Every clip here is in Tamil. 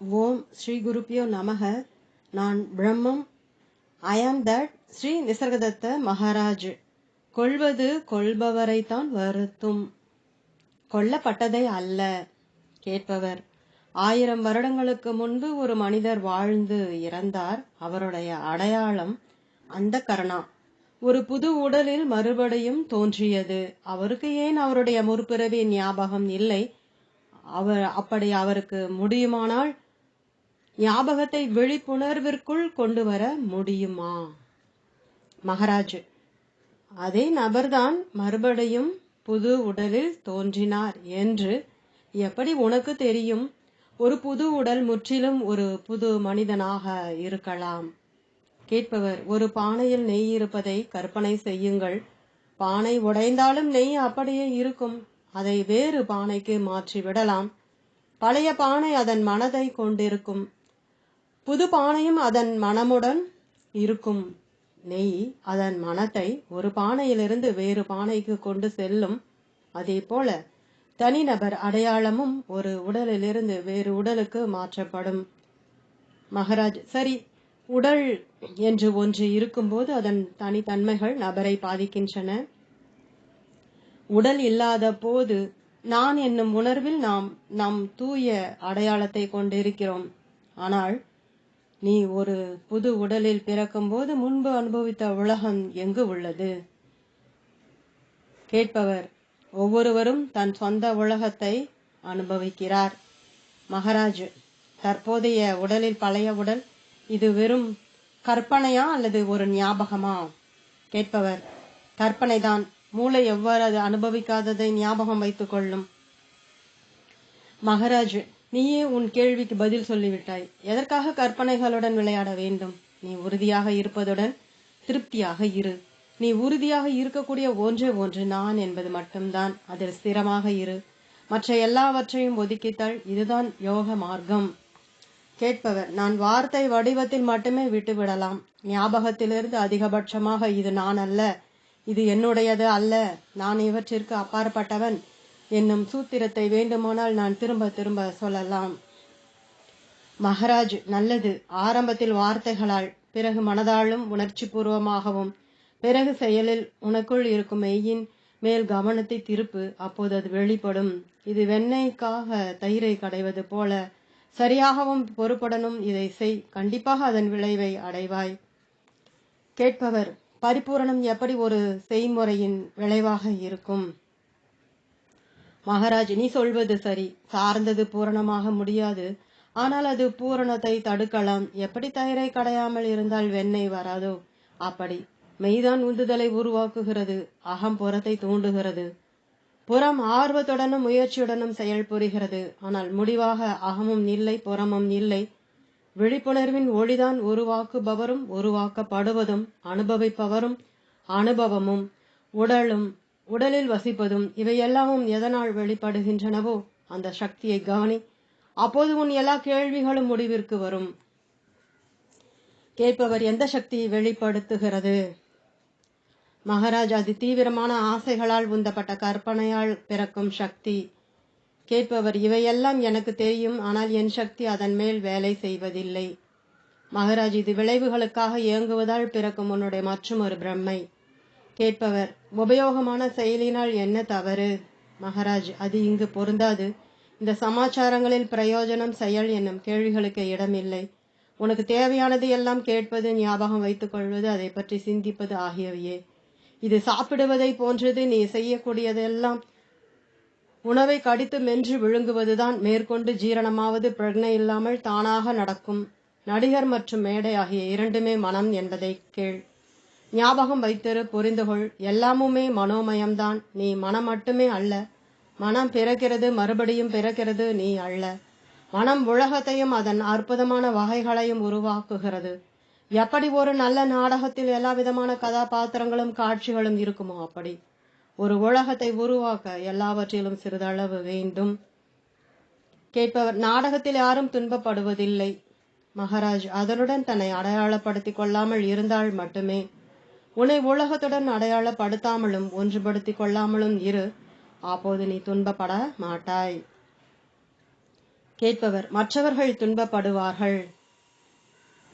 ஓம் ஸ்ரீ குருப்பியோ நமக. நான் பிரம்மம். ஐ ஆம் தட் ஸ்ரீ நிசர்கதத்த மகாராஜ். கொள்வது கொள்பவரைத்தான் வருத்தும். கொல்லப்பட்டதை அல்ல கேட்பவர். ஆயிரம் வருடங்களுக்கு முன்பு ஒரு மனிதர் வாழ்ந்து இறந்தார். அவருடைய அடையாளம் அந்த கரணா ஒரு புது உடலில் மறுபடியும் தோன்றியது. அவருக்கு ஏன் அவருடைய முற்பிறவி ஞாபகம் இல்லை? அவர் அப்படி அவருக்கு முடியுமானால் ஞாபகத்தை விழிப்புணர்விற்குள் கொண்டு வர முடியுமா? மகராஜ் அதே நபர்தான் மறுபடியும் புது உடலில் தோன்றினார் என்று எப்படி உனக்கு தெரியும்? ஒரு புது உடல் முற்றிலும் ஒரு புது மனிதனாக இருக்கலாம். கேட்பவர் ஒரு பானையில் நெய் இருப்பதை கற்பனை செய்யுங்கள். பானை உடைந்தாலும் நெய் அப்படியே இருக்கும். அதை வேறு பானைக்கு மாற்றி விடலாம் பழைய பானை அதன் மனதை கொண்டிருக்கும். புது பானையும் அதன் மனமுடன் இருக்கும். நெய் அதன் மனத்தை ஒரு பானையிலிருந்து வேறு பானைக்கு கொண்டு செல்லும். அதே போல தனிநபர் அடையாளமும் ஒரு உடலிலிருந்து வேறு உடலுக்கு மாற்றப்படும். மகராஜ் சரி உடல் என்று ஒன்று இருக்கும்போது அதன் தனித்தன்மைகள் நபரை பாதிக்கின்றன. உடல் இல்லாத போது நான் என்னும் உணர்வில் நாம் நம் தூய அடையாளத்தை கொண்டிருக்கிறோம். ஆனால் நீ ஒரு புது உடலில் பிறக்கும்போது முன்பு அனுபவித்த உலகம் எங்கு உள்ளது? கேட்பவர் ஒவ்வொருவரும் தன் சொந்த உலகத்தை அனுபவிக்கிறார். மகாராஜ் தற்போதைய உடலில் பழைய உடல் இது வெறும் கற்பனையா அல்லது ஒரு ஞாபகமா? கேட்பவர் கற்பனைதான். மூளை எவ்வாறு அது அனுபவிக்காததை ஞாபகம் வைத்துக் கொள்ளும். மகாராஜ் நீயே உன் கேள்விக்கு பதில் சொல்லிவிட்டாய். எதற்காக கற்பனைகளுடன் விளையாட வேண்டும்? நீ உறுதியாக இருப்பதுடன் திருப்தியாக இரு. நீ உறுதியாக இருக்கக்கூடிய ஒன்றே ஒன்று நான் என்பது மட்டும்தான். அதில் ஸ்திரமாக இரு. மற்ற எல்லாவற்றையும் ஒதுக்கித்தாள் இதுதான் யோக மார்க்கம். கேட்பவர் நான் வார்த்தை வடிவத்தில் மட்டுமே விட்டுவிடலாம். ஞாபகத்திலிருந்து அதிகபட்சமாக இது நான் அல்ல. இது என்னுடையது அல்ல. நான் இவற்றிற்கு அப்பாற்பட்டவன். என்னும் சூத்திரத்தை வேண்டுமானால் நான் திரும்ப திரும்ப சொல்லலாம். மகராஜ் நல்லது. ஆரம்பத்தில் வார்த்தைகளால் பிறகு மனதாலும் உணர்ச்சி பூர்வமாகவும் பிறகு செயலில் உனக்குள் இருக்கும் மெய்யின் மேல் கவனத்தை திருப்பு அப்போது அது வெளிப்படும். இது வெண்ணெய்க்காக தயிரை கடைவது போல சரியாகவும் பொறுப்படனும் இதை செய். கண்டிப்பாக அதன் விளைவை அடைவாய். கேட்பவர் பரிபூரணம் எப்படி ஒரு செய்முறையின் விளைவாக இருக்கும்? மகாராஜ் நீ சொல்வது சரி. சார்ந்தது பூரணமாக முடியாது. ஆனால் அது பூரணத்தை தடுக்கலாம். எப்படி தயிரை கடையாமல் இருந்தால் வெண்ணெய் வராதோ? அப்படி. மெய்தான் உந்துதலை உருவாக்குகிறது. அகம் புறத்தை தூண்டுகிறது. புறம் ஆர்வத்துடனும் முயற்சியுடனும் செயல் புரிகிறது. ஆனால் முடிவாக அகமும் இல்லை புறமும் இல்லை. விழிப்புணர்வின் ஒளிதான் உருவாக்குபவரும் உருவாக்கப்படுவதும் அனுபவிப்பவரும் அனுபவமும் உடலும் உடலில் வசிப்பதும் இவையெல்லாமும் எதனால் வெளிப்படுகின்றனவோ அந்த சக்தியை கவனி. அப்போது உன் எல்லா கேள்விகளும் முடிவிற்கு வரும். கேட்பவர் எந்த சக்தியை வெளிப்படுத்துகிறது? மகாராஜ் அது தீவிரமான ஆசைகளால் உந்தப்பட்ட கற்பனையால் பிறக்கும் சக்தி. கேட்பவர் இவையெல்லாம் எனக்கு தெரியும் ஆனால் என் சக்தி அதன் மேல் வேலை செய்வதில்லை. மகாராஜ் இது விளைவுகளுக்காக இயங்குவதால் பிறக்கும் உன்னுடைய மற்றும் ஒரு பிரம்மை. கேட்பவர். உபயோகமான செயலினால் என்ன தவறு? மகாராஜ் அது இங்கு பொருந்தாது. இந்த சமாச்சாரங்களில் பிரயோஜனம் செயல் என்னும் கேள்விகளுக்கு இடமில்லை. உனக்கு தேவையானது எல்லாம் கேட்பது ஞாபகம் வைத்துக் கொள்வது அதை பற்றி சிந்திப்பது ஆகியவையே. இது சாப்பிடுவதை போன்றது நீ செய்யக்கூடியதெல்லாம் உணவை கடித்து மென்று விழுங்குவதுதான். மேற்கொண்டு ஜீரணமாவது பிரக்னை இல்லாமல் தானாக நடக்கும். நடிகர் மற்றும் மேடை ஆகிய இரண்டுமே மனம் என்பதை கேள். ஞாபகம் வைத்திரு புரிந்துகொள். எல்லாமுமே மனோமயம்தான். நீ மனம் மட்டுமே அல்ல. மனம் பிறக்கிறது மறுபடியும் பிறக்கிறது நீ அல்ல. மனம் உலகத்தையும் அதன் அற்புதமான வகைகளையும் உருவாக்குகிறது. எப்படி ஒரு நல்ல நாடகத்தில் எல்லா விதமான கதாபாத்திரங்களும் காட்சிகளும் இருக்குமோ அப்படி. ஒரு உலகத்தை உருவாக்க எல்லாவற்றிலும் சிறிதளவு வேண்டும். கேட்பவர் நாடகத்தில் யாரும் துன்பப்படுவதில்லை. மகாராஜ் அதனுடன் தன்னை அடையாளப்படுத்திக் கொள்ளாமல் இருந்தால் மட்டுமே உன்னை உலகத்துடன் அடையாளப்படுத்தாமலும் ஒன்றுபடுத்திக் கொள்ளாமலும் இரு. அப்போது நீ துன்பப்பட மாட்டாய். கேட்பவர் மற்றவர்கள் துன்பப்படுவார்கள்.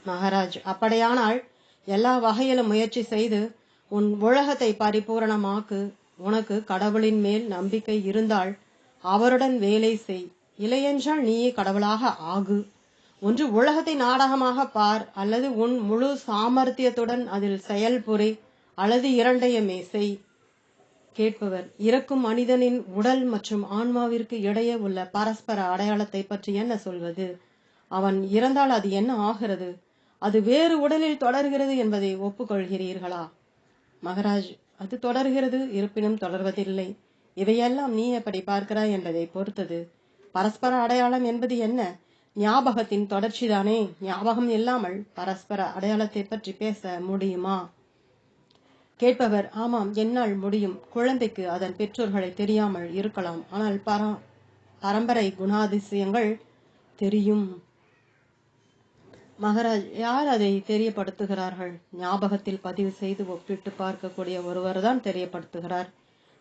மகாராஜ் அப்படியானால் எல்லா வகையிலும் முயற்சி செய்து உன் உலகத்தை பரிபூரணமாக்கு. உனக்கு கடவுளின் மேல் நம்பிக்கை இருந்தால் அவருடன் வேலை செய். இல்லையென்றால் நீயே கடவுளாக ஆகு. ஒன்று உலகத்தை நாடகமாக பார் அல்லது உன் முழு சாமர்த்தியத்துடன் அதில் செயல்புரி அல்லது இரண்டையுமே செய். கேட்பவர் இறக்கும் மனிதனின் உடல் மற்றும் ஆன்மாவிற்கு இடையே உள்ள பரஸ்பர அடையாளத்தை பற்றி என்ன சொல்வது? அவன் இறந்தால் அது என்ன ஆகிறது? அது வேறு உடலில் தொடர்கிறது என்பதை ஒப்புக்கொள்கிறீர்களா? மகராஜ் அது தொடர்கிறது இருப்பினும் தொடர்வதில்லை. இவையெல்லாம் நீ எப்படி பார்க்கிறாய் என்பதை பொறுத்தது. பரஸ்பர அடையாளம் என்பது என்ன? ஞாபகத்தின் தொடர்ச்சிதானே? ஞாபகம் இல்லாமல் பரஸ்பர அடையாளத்தை பற்றி பேச முடியுமா? கேட்பவர் ஆமாம் என்னால் முடியும். குழந்தைக்கு அதன் பெற்றோர்களை தெரியாமல் இருக்கலாம். ஆனால் பர பரம்பரை குணாதிசயங்கள் தெரியும். மகராஜ் யார் அதை தெரியப்படுத்துகிறார்கள்? ஞாபகத்தில் பதிவு செய்து ஒப்பிட்டு பார்க்கக்கூடிய ஒருவர் தான் தெரியப்படுத்துகிறார்.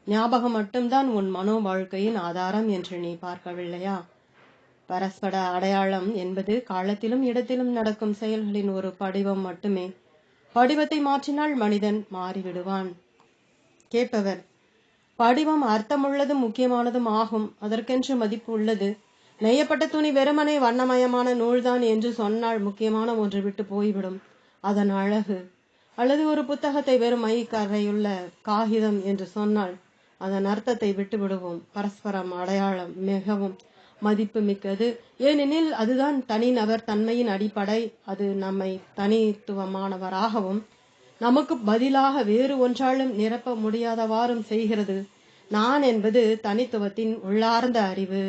ஞாபகம் மட்டும்தான் உன் மனோ வாழ்க்கையின் ஆதாரம் என்று நீ பார்க்கவில்லையா? பரஸ்பர அடையாளம் என்பது காலத்திலும் இடத்திலும் நடக்கும் செயல்களின் ஒரு படிவம் மட்டுமே. படிவத்தை மாற்றினால் மனிதன் மாறிவிடுவான். கேட்பவர் படிவம் அர்த்தமுள்ளதும் முக்கியமானதும் ஆகும். அதற்கென்று மதிப்பு உள்ளது. நெய்யப்பட்ட துணி வெறுமனே வண்ணமயமான நூல்தான் என்று சொன்னால் முக்கியமான ஒன்று விட்டு போய்விடும். அதன் அழகு அல்லது ஒரு புத்தகத்தை வெறும் மைக்கரையுள்ள காகிதம் என்று சொன்னால் அதன் அர்த்தத்தை விட்டு விடுவோம் பரஸ்பரம் அடையாளம் மிகவும் மதிப்பு மிக்கது ஏனெனில் அதுதான் தனிநபர் தன்மையின் அடிப்படை. அது நம்மை தனித்துவமானவராகவும் நமக்கு பதிலாக வேறு ஒன்றாலும் நிரப்ப முடியாதவாறும் செய்கிறது. நான் என்பது தனித்துவத்தின் உள்ளார்ந்த அறிவு.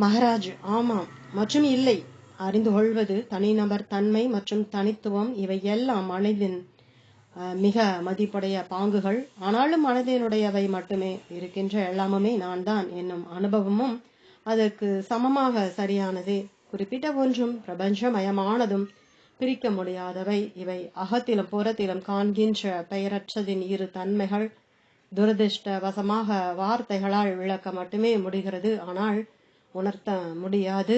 மகாராஜ் ஆமாம். மற்றும் இல்லை. அறிந்து கொள்வது தனிநபர் தன்மை மற்றும் தனித்துவம் இவை எல்லாம் மனிதன் மிக மதிப்புடைய பாங்குகள். ஆனாலும் மனதினுடையவை மட்டுமே. இருக்கின்ற எல்லாமுமே நான் தான் என்னும் அனுபவமும் அதற்கு சமமாக சரியானதே. குறிப்பிட்ட ஒன்றும் பிரபஞ்சமயமானதும் பிரிக்க முடியாதவை. இவை அகத்திலும் புறத்திலும் காண்கின்ற பெயரற்றதின் இரு தன்மைகள். துரதிர்ஷ்டவசமாக வார்த்தைகளால் விளக்க மட்டுமே முடிகிறது. ஆனால் உணர்த்த முடியாது.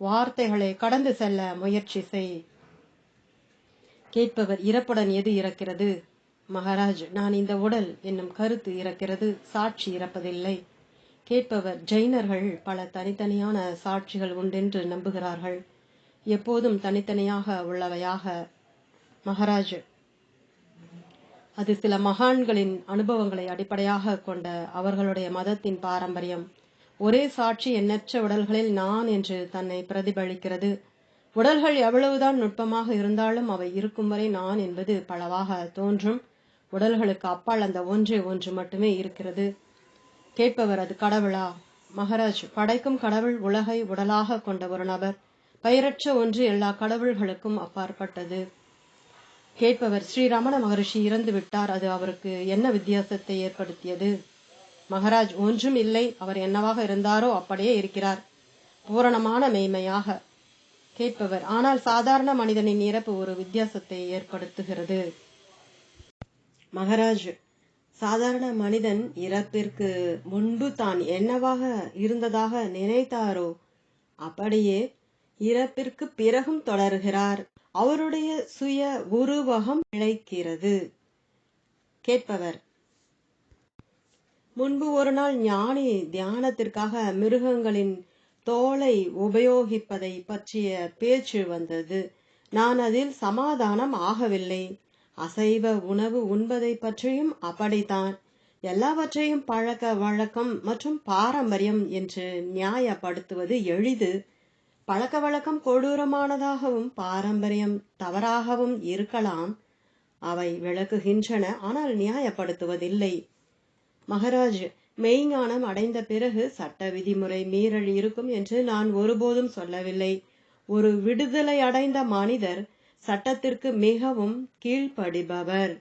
வார்த்தைகளை கடந்து செல்ல முயற்சி செய். கேட்பவர் இறப்புடன் எது இறக்கிறது? மகாராஜ் நான் இந்த உடல் என்னும் கருத்து இறக்கிறது சாட்சி இறப்பதில்லை. கேட்பவர் ஜெயினர்கள் பல தனித்தனியான சாட்சிகள் உண்டென்று நம்புகிறார்கள். எப்போதும் தனித்தனியாக உள்ளவையாக. மகாராஜ் அது சில மகான்களின் அனுபவங்களை அடிப்படையாக கொண்ட அவர்களுடைய மதத்தின் பாரம்பரியம். ஒரே சாட்சி எண்ணற்ற உடல்களில் நான் என்று தன்னை பிரதிபலிக்கிறது. உடல்கள் எவ்வளவுதான் நுட்பமாக இருந்தாலும் அவை இருக்கும் வரை நான் என்பது பலவாக தோன்றும். உடல்களுக்கு அப்பால் அந்த ஒன்றே ஒன்று மட்டுமே இருக்கிறது. கேட்பவர் அது கடவுளா? மகராஜ் படைக்கும் கடவுள் உலகை உடலாக கொண்ட ஒரு நபர். பெயரற்ற ஒன்று எல்லா கடவுள்களுக்கும் அப்பாற்பட்டது. கேட்பவர் ஸ்ரீ ரமண மகரிஷி இறந்து விட்டார். அது அவருக்கு என்ன வித்தியாசத்தை ஏற்படுத்தியது? மகராஜ் ஒன்றும் இல்லை. அவர் என்னவாக இருந்தாரோ அப்படியே இருக்கிறார். பூரணமான மெய்மையாக. கேட்பவர். ஆனால் சாதாரண மனிதனின் இறப்பு ஒரு வித்தியாசத்தை ஏற்படுத்துகிறது. மகராஜ் சாதாரண மனிதன் இறப்பிற்கு முன்பு தான் என்னவாக இருந்ததாக நினைத்தாரோ அப்படியே இறப்பிற்கு பிறகும் தொடர்கிறார். அவருடைய சுய உருவகம் இழைக்கிறது கேட்பவர் முன்பு ஒரு நாள் ஞானி தியானத்திற்காக மிருகங்களின் தோலை உபயோகிப்பதை பற்றிய பேச்சு வந்தது. நான் அதில் சமாதானம் ஆகவில்லை. அசைவ உணவு உண்பதை பற்றியும் அப்படித்தான். எல்லாவற்றையும் பழக்க வழக்கம் மற்றும் பாரம்பரியம் என்று நியாயப்படுத்துவது எளிது. பழக்க வழக்கம் கொடூரமானதாகவும் பாரம்பரியம் தவறாகவும் இருக்கலாம். அவை விளக்குகின்றன ஆனால் நியாயப்படுத்துவதில்லை. மகராஜ் மெய்ஞானம் அடைந்த பிறகு சட்ட விதிமுறை மீறல் இருக்கும் என்று நான் ஒருபோதும் சொல்லவில்லை. ஒரு விடுதலை அடைந்த மனிதர் சட்டத்திற்கு மிகவும் கீழ்ப்படிபவர்.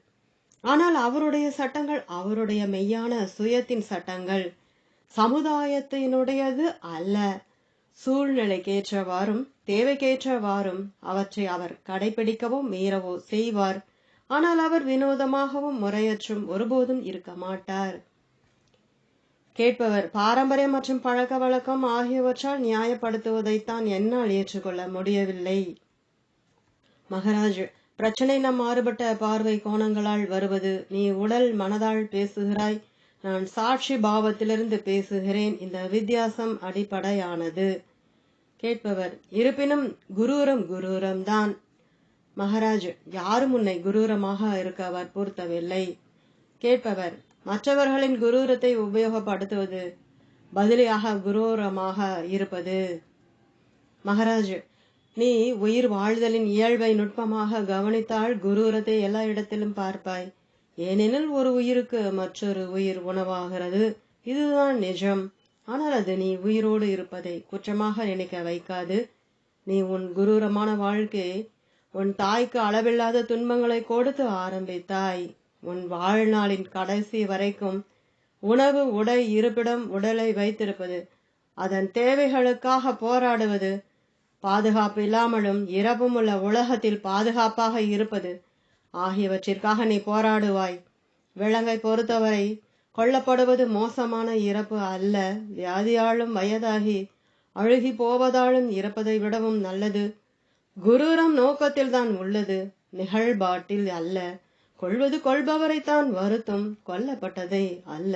ஆனால் அவருடைய சட்டங்கள் அவருடைய மெய்யான சுயத்தின் சட்டங்கள். சமுதாயத்தினுடையது அல்ல. சூழ்நிலைக்கேற்றவாறும் தேவைக்கேற்றவாறும் அவற்றை அவர் கடைபிடிக்கவும் மீறவோ செய்வார். ஆனால் அவர் வினோதமாகவும் முறையற்றும் ஒருபோதும் இருக்க மாட்டார். கேட்பவர் பாரம்பரியம் மற்றும் பழக்க வழக்கம் ஆகியவற்றால் நியாயப்படுத்துவதைத்தான் என்னால் ஏற்றுக்கொள்ள முடியவில்லை. மகராஜ் பிரச்சனை நம் மாறுபட்ட பார்வை கோணங்களால் வருவது. நீ உடல் மனதால் பேசுகிறாய் நான் சாட்சி பாவத்திலிருந்து பேசுகிறேன். இந்த வித்தியாசம் அடிப்படையானது. கேட்பவர் இருப்பினும் குரூரம் குரூரம் தான். மகாராஜ் யாரும் உன்னை குரூரமாக இருக்க வற்புறுத்தவில்லை கேட்பவர் மற்றவர்களின் குரூரத்தை உபயோகப்படுத்துவது பதிலியாக குரூரமாக இருப்பது. மகாராஜ் நீ உயிர் வாழ்தலின் இயல்பை நுட்பமாக கவனித்தால் குரூரத்தை எல்லா இடத்திலும் பார்ப்பாய். ஏனெனில் ஒரு உயிருக்கு மற்றொரு உயிர் உணவாகிறது. இதுதான் நிஜம். ஆனால் அது நீ உயிரோடு இருப்பதை குற்றமாக நினைக்க வைக்காது. நீ உன் குரூரமான வாழ்க்கையை உன் தாய்க்கு அளவில்லாத துன்பங்களை கொடுத்து ஆரம்பித்தாய். உன் வாழ்நாளின் கடைசி வரைக்கும் உணவு உடை இருப்பிடம் உடலை வைத்திருப்பது அதன் தேவைகளுக்காக போராடுவது பாதுகாப்பு இல்லாமலும் இரவும் உள்ள உலகத்தில் பாதுகாப்பாக இருப்பது ஆகியவற்றிற்காக நீ போராடுவாய். விலங்கை பொறுத்தவரை கொல்லப்படுவது மோசமான இறப்பு அல்ல. வியாதியாலும் வயதாகி அழுகி போவதாலும் இறப்பதை விடவும் நல்லது. குரூரம் நோக்கத்தில் தான் உள்ளது. நிகழ்பாட்டில் அல்ல. கொள்வது கொள்பவரைத்தான் வருத்தம் கொல்லப்பட்டதை அல்ல.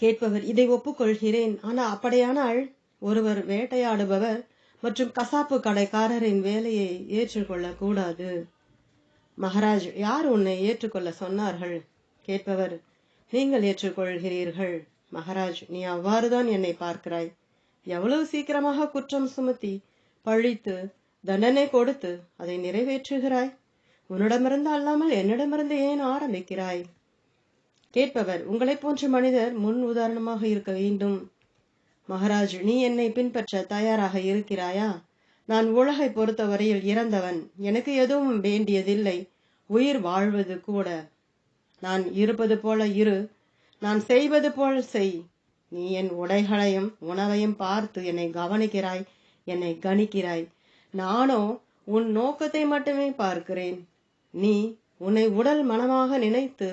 கேட்பவர் இதை ஒப்புக்கொள்கிறேன். ஆனால் அப்படியானால் ஒருவர் வேட்டையாடுபவர் மற்றும் கசாப்பு கடைக்காரரின் வேலையை ஏற்றுக்கொள்ள கூடாது மகாராஜ் யார் உன்னை ஏற்றுக்கொள்ள சொன்னார்கள்? கேட்பவர் நீங்கள் ஏற்றுக்கொள்கிறீர்கள். மகாராஜ் நீ அவ்வாறுதான் என்னை பார்க்கிறாய். எவ்வளவு சீக்கிரமாக குற்றம் சுமத்தி பழித்து தண்டனை கொடுத்து அதை நிறைவேற்றுகிறாய்? உன்னிடமிருந்து அல்லாமல் என்னிடமிருந்து ஏன் ஆரம்பிக்கிறாய்? கேட்பவர் உங்களைப் போன்ற மனிதர் முன் உதாரணமாக இருக்க வேண்டும். மகாராஜ் நீ என்னை பின்பற்ற தயாராக இருக்கிறாயா? நான் உலகை பொறுத்தவரையில் இறந்தவன். எனக்கு எதுவும் வேண்டியதில்லை. உயிர் வாழ்வது கூட. நான் இருப்பது போல இரு. நான் செய்வது போல் செய். நீ என் உடைகளையும் உணவையும் பார்த்து என்னை கவனிக்கிறாய் என்னை கணிக்கிறாய். நானோ உன் நோக்கத்தை மட்டுமே பார்க்கிறேன். நீ உன்னை உடல் மனமாக நினைத்து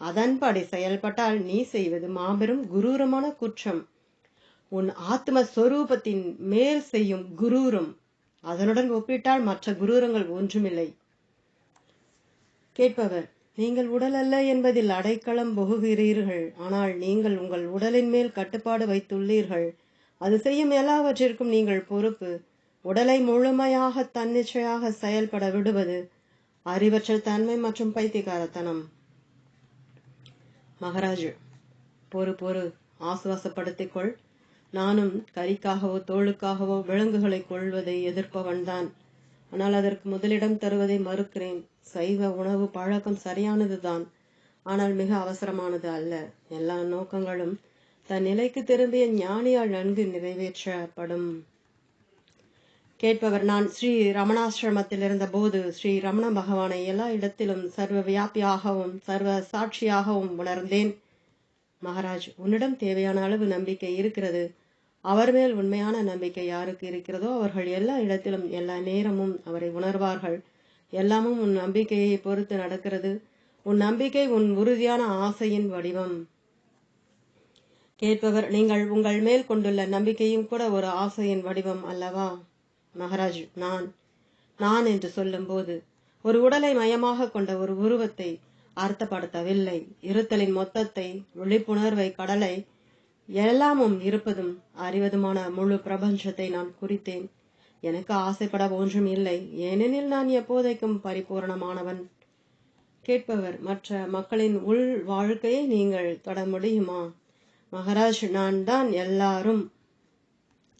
அதன்படி செயல்பட்டால் நீ செய்வது மாபெரும் குரூரமான குற்றம். உன் ஆத்ம ஸ்வரூபத்தின் மேல் செய்யும் குரூரம். அதனுடன் ஒப்பிட்டால் மற்ற குரூரங்கள் ஒன்றுமில்லை. கேட்பவர் நீங்கள் உடல் அல்ல என்பதில் அடைக்கலம் புகுகிறீர்கள். ஆனால் நீங்கள் உங்கள் உடலின் மேல் கட்டுப்பாடு வைத்துள்ளீர்கள். அது செய்யும் எல்லாவற்றிற்கும் நீங்கள் பொறுப்பு. உடலை முழுமையாக தன்னிச்சையாக செயல்பட விடுவது அறிவற்ற தன்மை மற்றும் பைத்தியகாரத்தனம். மகாராஜ் பொறு பொறு ஆசுவாசப்படுத்திக் கொள். நானும் கறிக்காகவோ தோளுக்காகவோ விலங்குகளை கொள்வதை எதிர்ப்பவன்தான் ஆனால் அதற்கு முதலிடம் தருவதை மறுக்கிறேன். சைவ உணவு பழக்கம் சரியானதுதான் ஆனால் மிக அவசரமானது அல்ல. எல்லா நோக்கங்களும் தன் நிலைக்கு திரும்பிய ஞானியால் நன்கு நிறைவேற்றப்படும். கேட்பவர் நான். ஸ்ரீ ரமணாசிரமத்தில் இருந்த போது ஸ்ரீ ரமண பகவானை எல்லா இடத்திலும் சர்வ வியாபியாகவும் சர்வ சாட்சியாகவும் உணர்ந்தேன். மகாராஜ் உன்னிடம் தேவையான அளவு நம்பிக்கை இருக்கிறது. அவர் மேல் உண்மையான நம்பிக்கை யாருக்கு இருக்கிறதோ அவர்கள் எல்லா இடத்திலும் எல்லா நேரமும் அவரை உணர்வார்கள். எல்லாமும் உன் நம்பிக்கையை பொறுத்து நடக்கிறது. உன் நம்பிக்கை உன் உறுதியான ஆசையின் வடிவம். கேட்பவர் நீங்கள் உங்கள் மேல் கொண்டுள்ள நம்பிக்கையும் கூட ஒரு ஆசையின் வடிவம் அல்லவா? மகாராஜ் நான் நான் என்று சொல்லும்போது ஒரு உடலை மயமாக கொண்ட ஒரு உருவத்தை அர்த்தப்படுத்தவில்லை. இருத்தலின் மொத்தத்தை விழிப்புணர்வை கடலை எல்லாமும் இருப்பதும் அறிவதுமான முழு பிரபஞ்சத்தை நான் குறித்தேன். எனக்கு ஆசைப்பட ஒன்றும் இல்லை. ஏனெனில் நான் எப்போதைக்கும் பரிபூரணமானவன். கேட்பவர் மற்ற மக்களின் உள் வாழ்க்கையை நீங்கள் தொட முடியுமா? மகாராஜ் நான் தான் எல்லாரும்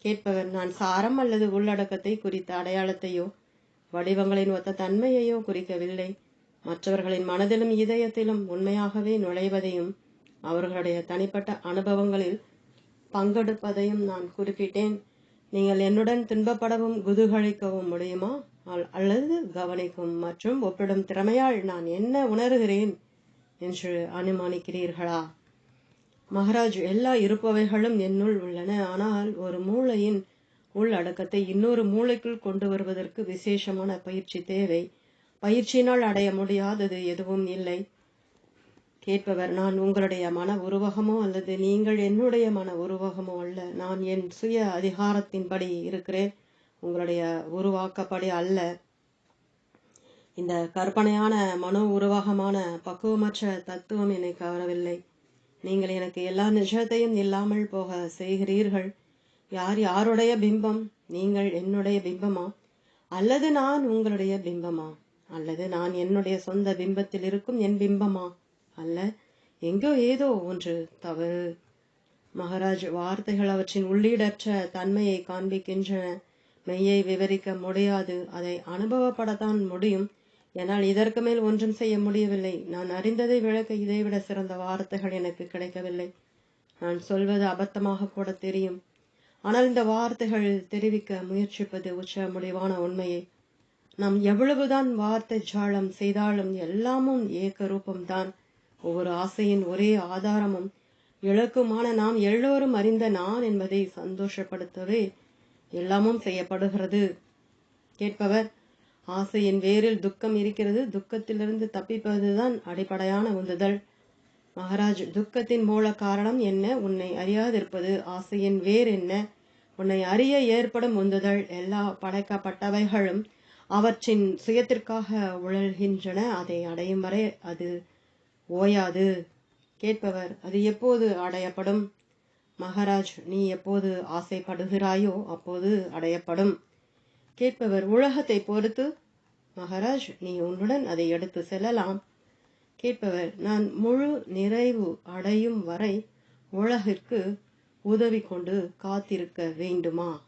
கேட்பவர் நான் சாரம் அல்லது உள்ளடக்கத்தை குறித்த அடையாளத்தையோ வடிவங்களின் ஒத்த தன்மையையோ குறிக்கவில்லை. மற்றவர்களின் மனதிலும் இதயத்திலும் உண்மையாகவே நுழைவதையும் அவர்களுடைய தனிப்பட்ட அனுபவங்களில் பங்கெடுப்பதையும் நான் குறிப்பிட்டேன். நீங்கள் என்னுடன் துன்பப்படவும் குதூகலிக்கவும் முடியுமா? அல்லது கவனிக்கும் மற்றும் ஒப்பிடும் திறமையால் நான் என்ன உணர்கிறேன்? என்று அனுமானிக்கிறீர்களா? மகாராஜ் எல்லா இருப்பவைகளும் என்னுள் உள்ளன. ஆனால் ஒரு மூளையின் உள்ளடக்கத்தை இன்னொரு மூளைக்குள் கொண்டு வருவதற்கு விசேஷமான பயிற்சி தேவை. பயிற்சியினால் அடைய முடியாதது எதுவும் இல்லை. கேட்பவர் நான் உங்களுடைய மன உருவகமோ அல்லது நீங்கள் என்னுடைய மன உருவகமோ அல்ல. நான் என் சுய அதிகாரத்தின்படி இருக்கிறேன். உங்களுடைய உருவாக்கப்படி அல்ல. இந்த கற்பனையான மனோ உருவகமான பக்குவமற்ற தத்துவம் என்னை கவரவில்லை. நீங்கள் எனக்கு எல்லா நிஜத்தையும் இல்லாமல் போக செய்கிறீர்கள். யார் யாருடைய பிம்பம்? நீங்கள் என்னுடைய பிம்பமா? அல்லது நான் உங்களுடைய பிம்பமா? அல்லது நான் என்னுடைய சொந்த பிம்பத்தில் இருக்கும் என் பிம்பமா? அல்ல எங்கோ ஏதோ ஒன்று தவறு. மகாராஜ் வார்த்தைகள் அவற்றின் உள்ளீடற்ற தன்மையை காண்பிக்கின்றன. மெய்யை விவரிக்க முடியாது. அதை அனுபவப்படத்தான் முடியும். என்னால் இதற்கு மேல் ஒன்றும் செய்ய முடியவில்லை. நான் அறிந்ததை விளக்க இதைவிட சிறந்த வார்த்தைகள் எனக்கு கிடைக்கவில்லை. நான் சொல்வது அபத்தமாக கூட தெரியும். ஆனால் இந்த வார்த்தைகள் தெரிவிக்க முயற்சிப்பது உச்ச முடிவான உண்மையை. நாம் எவ்வளவுதான் வார்த்தை ஜாலம் செய்தாலும் எல்லாமும் ஏக ரூபம்தான். ஒவ்வொரு ஆசையின் ஒரே ஆதாரமும் இழக்குமான நாம் எல்லோரும் அறிந்த நான் என்பதை சந்தோஷப்படுத்தவே எல்லாமும் செய்யப்படுகிறது. கேட்பவர் ஆசையின் வேரில் துக்கம் இருக்கிறது துக்கத்திலிருந்து தப்பிப்பதுதான் அடிப்படையான உந்துதல். மகாராஜ் துக்கத்தின் மூல காரணம் என்ன? உன்னை அறியாதிருப்பது. ஆசையின் வேர் என்ன? உன்னை அறிய ஏற்படும் உந்துதல். எல்லா படைக்கப்பட்டவைகளும் அவற்றின் சுயத்திற்காக உழல்கின்றன. அதை அடையும் வரை அது ஓயாது. கேட்பவர் அது எப்போது அடையப்படும்? மகாராஜ் நீ எப்போது ஆசைப்படுகிறாயோ அப்போது அடையப்படும். கேட்பவர் உலகத்தை பொறுத்து மகாராஜ் நீ உன்னுடன் அதை எடுத்து செல்லலாம். கேட்பவர் நான் முழு நிறைவு அடையும் வரை உலகிற்கு உதவி கொண்டு காத்திருக்க வேண்டுமா?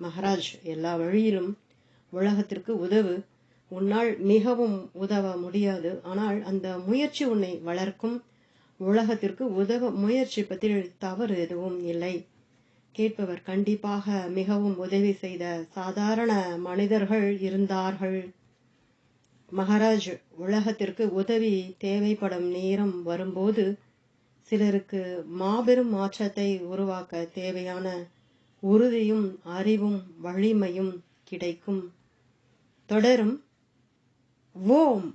மகாராஜ் எல்லா வழியிலும் உலகத்திற்கு உதவு. உன்னால் மிகவும் உதவ முடியாது. ஆனால் அந்த முயற்சி உன்னை வளர்க்கும். உலகத்திற்கு உதவ முயற்சிப்பதில் தவறு எதுவும் இல்லை. கேட்பவர் கண்டிப்பாக மிகவும் உதவி செய்த சாதாரண மனிதர்கள் இருந்தார்கள். மகாராஜ் உலகத்திற்கு உதவி தேவைப்படும் நேரம் வரும்போது சிலருக்கு மாபெரும் மாற்றத்தை உருவாக்க தேவையான உறுதியும் அறிவும் வலிமையும் கிடைக்கும். தொடரும். ஓம்!